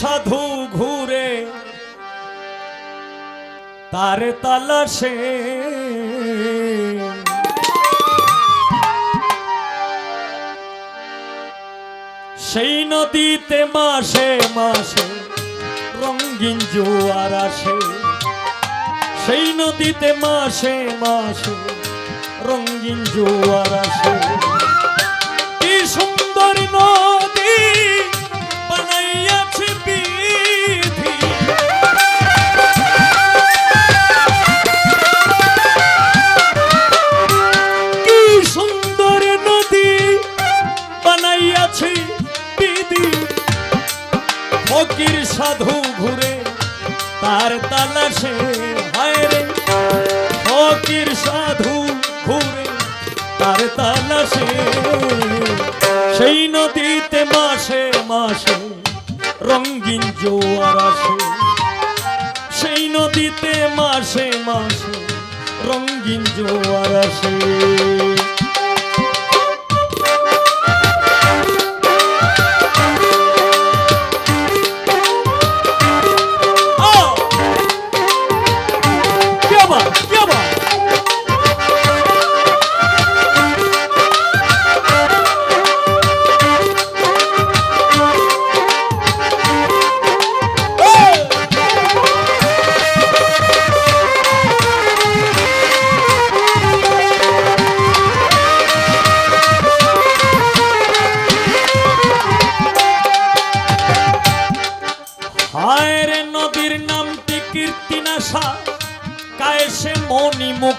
সাধু ঘুরে, তার তালাশে। সেই নদীতে মাসে মাসে রঙিন জোয়ার আসে। সেই নদীতে মাসে মাসে রঙিন জোয়ার আসে। কি সুন্দর নদী বানাইয়াছে বিধি। ফকির সাধু ঘুরে তার তালাশে হায় ফকির সাধু ঘুরে তার তালাশে। সেই নদীতে মাসে মাসে রঙিন জোয়ার আসে। সেই নদীতে মাসে মাসে রঙিন জোয়ার আসে।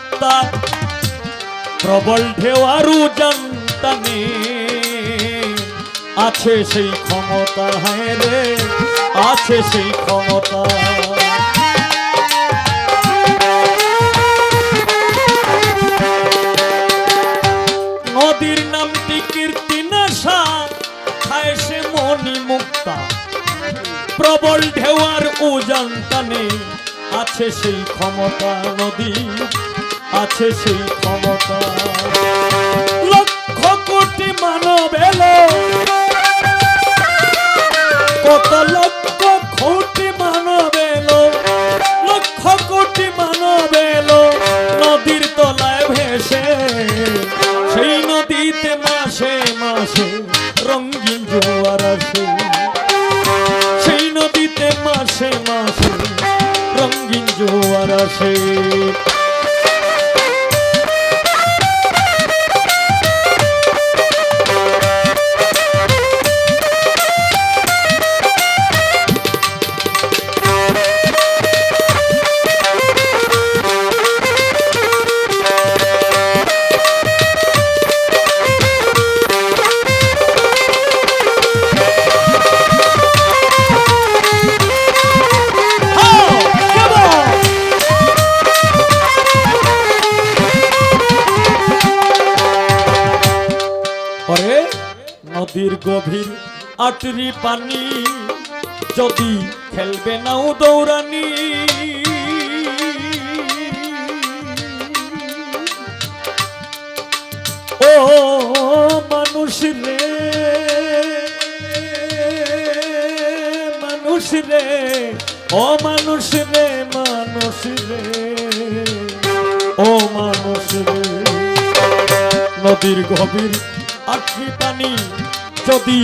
মুক্তা প্রবল ঢেউ আরু জানতানে। আছে সেই ক্ষমতা, হায় রে, আছে সেই ক্ষমতা। নদীর নামটি কীর্তিনাশা কায়েসে মনি মুক্তা। প্রবল ঢেউয়ার উজান টানে আছে সেই ক্ষমতা নদী। আছে সেই ক্ষমতা। লক্ষ কোটি মানব এলো। কত লক্ষ কোটি মানব এলো। লক্ষ কোটি মানব এলো। নদীর তলায় ভেসে, সেই নদীতে মাসে মাসে রঙিন জোয়ার আসে। সেই নদীতে মাসে মাসে রঙিন জোয়ার আসে। গভীর আটরি পানি। যদি খেলবে নাও দৌড়ানি। ও মানুষ রে মানুষ রে, ও মানুষ রে মানুষ রে, ও মানুষ রে। নদীর গভীর আখি পানি যদি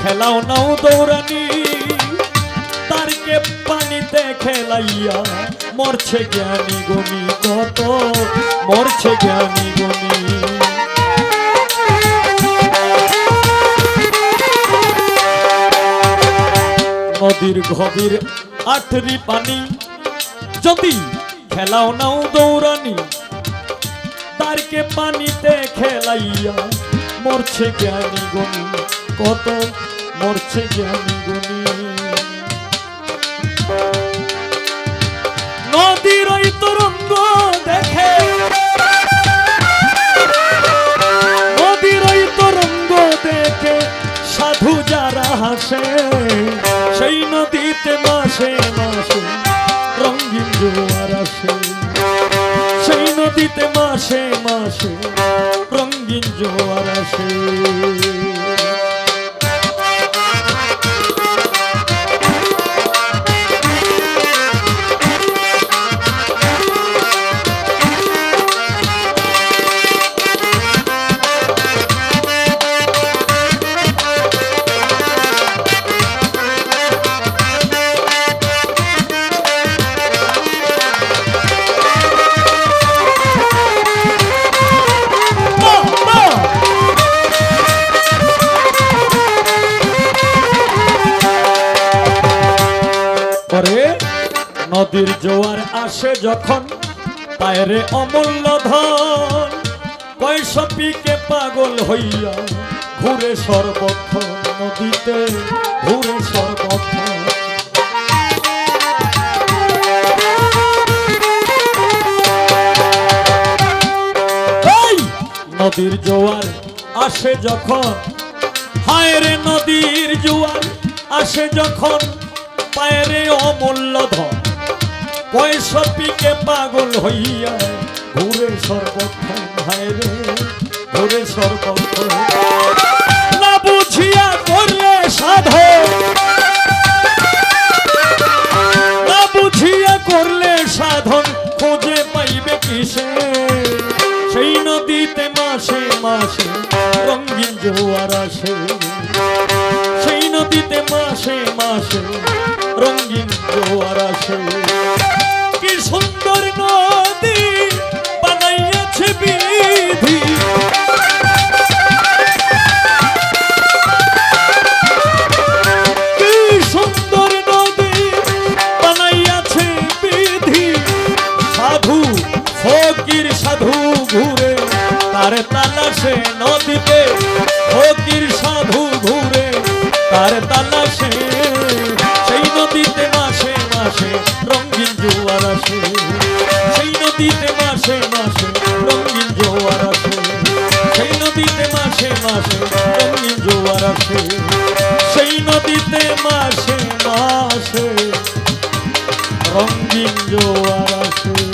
খেলাও নাও দৌড়ানি তারকে পানিতে খেলাইয়া মরছে জ্ঞানী গনি কত, মরছে জ্ঞানী গনি নদীর গভীর আঠরি পানি যদি খেলাও নাও দৌড়ানি তারকে পানিতে খেলাইয়া মরছে জ্ঞানী গনি কত মরছে জ্ঞানী গনি নদীর ওই তরঙ্গ দেখে। নদীর ওই তরঙ্গ দেখে সাধু যারা হাসে, সেই নদীতে মাসে মাসে রঙিন জোয়ার আসে। সেই নদীতে মাসে মাসে জোয়ার আসে। নদীর জোয়ার আসে যখন, পায়রে অমূল্য ধন। পয়সা পাগল হইয়া ঘুরে সর্বক্ষণ নদীতে, ঘুরে সর্বক্ষণ। এই নদীর জোয়ার আসে যখন হায় রে নদীর জোয়ার আসে যখন পায়ে রে অমূল্য ধন। পয়সা পিকে পাগল হইয়া, ঘুরে সর্বক্ষণ হায় রে, ঘুরে সর্বক্ষণ না বুঝিয়া করলে সাধে না বুঝিয়া করলে সাধন খোঁজে পাইবে কিসে? সেই নদীতে মাসে মাসে রঙিন জোয়ার আসে। সেই নদীতে মাসে মাসে রঙিন জোয়ার আসে। তার তালাশে নদীতে ফকির সাধু ঘুরে। তার তালাশে, সেই নদীতে মাসে মাসে রঙিন জোয়ার আসে। সেই নদীতে মাসে মাসে রঙিন জোয়ার আসে। সেই নদীতে মাসে মাসে রঙিন জোয়ার আসে। সেই নদীতে মাসে মাসে রঙিন জোয়ার আসে।